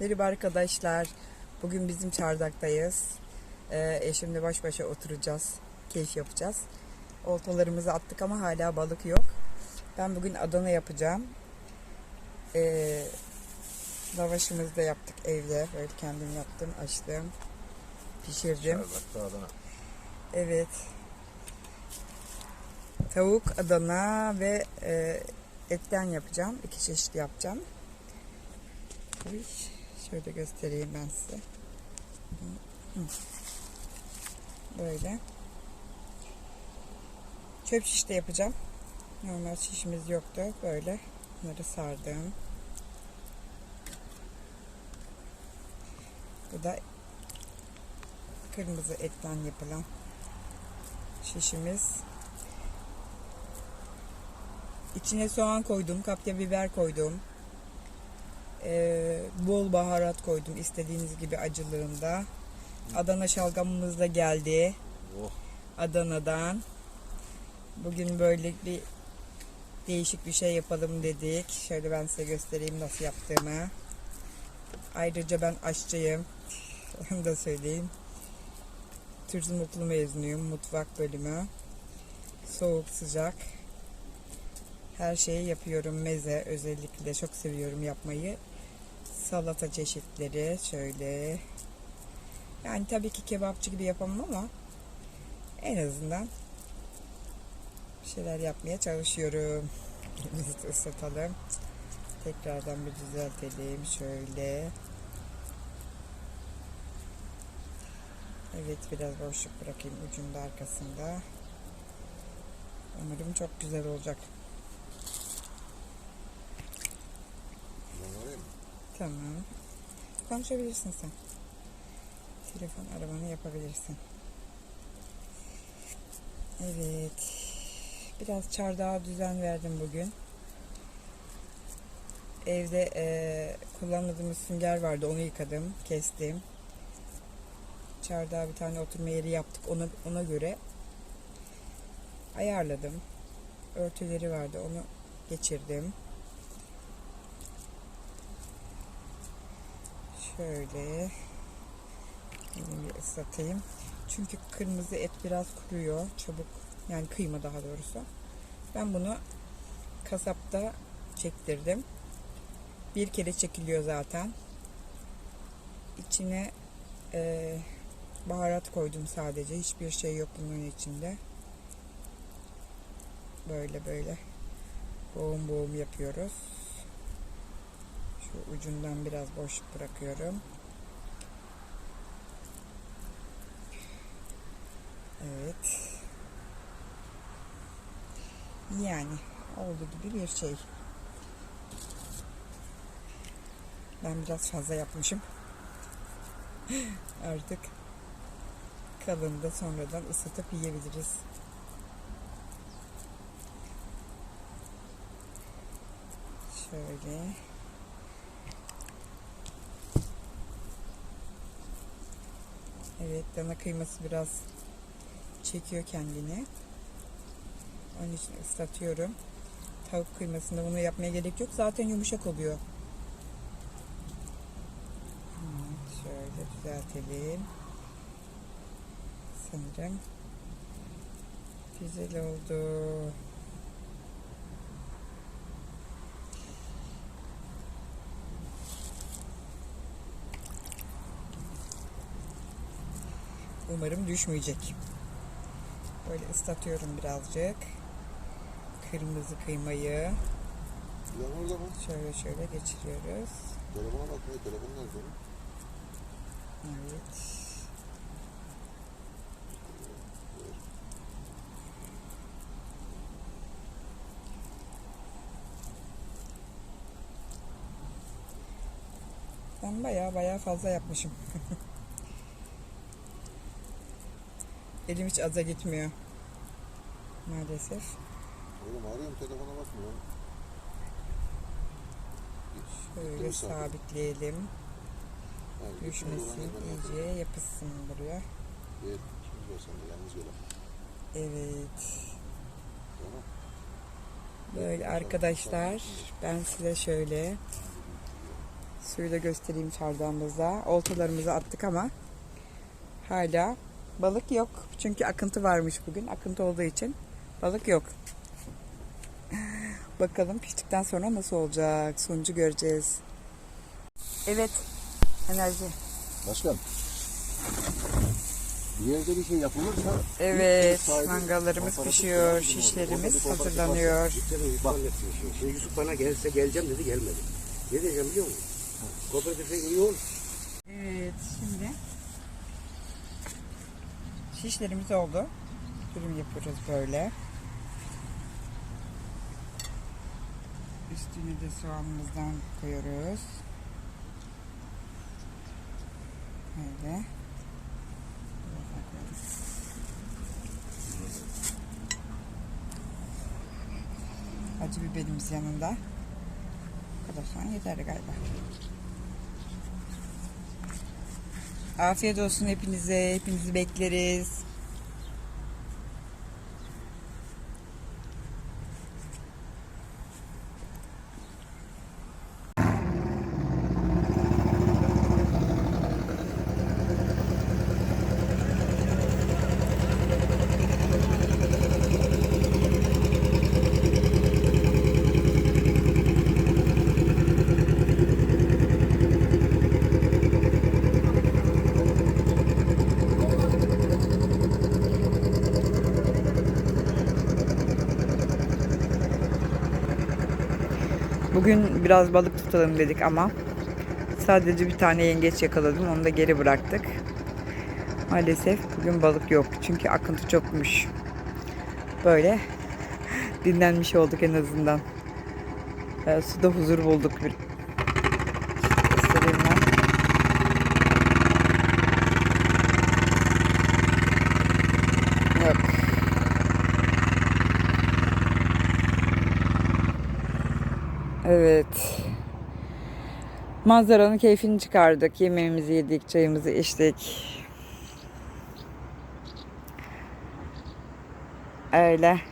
Merhaba arkadaşlar. Bugün bizim çardaktayız. Ee, eşimle baş başa oturacağız. Keyif yapacağız. Oltalarımızı attık ama hala balık yok. Ben bugün Adana yapacağım. Ee, lavaşımızı da yaptık evde. Böyle kendim yaptım, açtım. Pişirdim. Çardakta Adana. Evet. Tavuk, Adana ve e, etten yapacağım. İki çeşit yapacağım. Uy, şöyle göstereyim ben size. Böyle. Çöp şiş de yapacağım. Normal şişimiz yoktu. Böyle. Bunları sardım. Bu da kırmızı etten yapılan şişimiz. İçine soğan koydum, kapya biber koydum. Ee, bol baharat koydum istediğiniz gibi acılığında. Adana şalgamımız da geldi Oh. Adana'dan. Bugün böyle bir değişik bir şey yapalım dedik. Şöyle ben size göstereyim nasıl yaptığımı. Ayrıca ben aşçıyım. Onu da söyleyeyim. Turizm okulu mezunuyum. Mutfak bölümü. Soğuk sıcak. Her şeyi yapıyorum. Meze özellikle çok seviyorum yapmayı. Salata çeşitleri şöyle. Yani tabii ki kebapçı gibi yapamam ama en azından bir şeyler yapmaya çalışıyorum. Elimizi. Tekrardan bir düzeltelim. Şöyle. Evet biraz boşluk bırakayım ucunda arkasında. Umarım çok güzel olacak. Ben arayayım mı? Tamam. Konuşabilirsin sen. Telefon aramanı yapabilirsin. Evet. Biraz çardağa düzen verdim bugün. Evde eee kullanmadığımız sünger vardı. Onu yıkadım, kestim. Çardağa bir tane oturma yeri yaptık. Ona, ona göre ayarladım. Örtüleri vardı. Onu geçirdim. Şöyle elimi ıslatayım. Çünkü kırmızı et biraz kuruyor çabuk. Yani kıyma daha doğrusu. Ben bunu kasapta çektirdim. Bir kere çekiliyor zaten. İçine e, baharat koydum sadece. Hiçbir şey yok bunun içinde. Böyle böyle boğum boğum yapıyoruz. Şu ucundan biraz boşluk bırakıyorum. Evet. Yani oldu gibi bir şey. Ben biraz fazla yapmışım. Artık kalın da sonradan ısıtıp yiyebiliriz. Şöyle. Evet dana kıyması biraz çekiyor kendini. Onun için ıslatıyorum. Tavuk kıymasında bunu yapmaya gerek yok. Zaten yumuşak oluyor. Şöyle düzeltelim. Sanırım güzel oldu. Umarım düşmeyecek. Böyle ıslatıyorum birazcık. Kırmızı kıymayı Plan orada mı? şöyle şöyle geçiriyoruz. Telefona bakmıyor. Telefon nerede? Evet. Ben baya baya fazla yapmışım. Elim hiç aza gitmiyor. Maalesef. Oğlum arıyorum telefona bakmıyor. Şöyle sabitleyelim. Olan Düşmesin, iyice yapışsın buraya. De yalnız gel. Evet. Böyle arkadaşlar ben size şöyle Suyu da göstereyim çardağımızda. Oltalarımızı attık ama hala balık yok. Çünkü akıntı varmış bugün. Akıntı olduğu için balık yok. Bakalım piştikten sonra nasıl olacak? Sonucu göreceğiz. Evet. Enerji. Başkan. Bir yerde bir şey yapılırsa Evet. sahibi Mangallarımız pişiyor. Şişlerimiz hazırlanıyor. Yusuf Bak. şimdi. Şimdi Yusuf bana gelse geleceğim dedi gelmedi. Ne diyeceğim biliyor musun? Kooperatife iyi ol. Evet. Şimdi şişlerimiz oldu. Dürüm yapıyoruz böyle. Üstüne de soğanımızdan koyuyoruz. Böyle. Acı biberimiz yanında. Bu kadar soğan yeter galiba. Afiyet olsun hepinize. Hepinizi bekleriz. Bugün biraz balık tutalım dedik ama sadece bir tane yengeç yakaladım. Onu da geri bıraktık. Maalesef bugün balık yok. Çünkü akıntı çokmuş. Böyle dinlenmiş olduk en azından. Ee, suda huzur bulduk. Bir... Yok. Evet. Manzaranın keyfini çıkardık. Yemeğimizi yedik, çayımızı içtik. Öyle.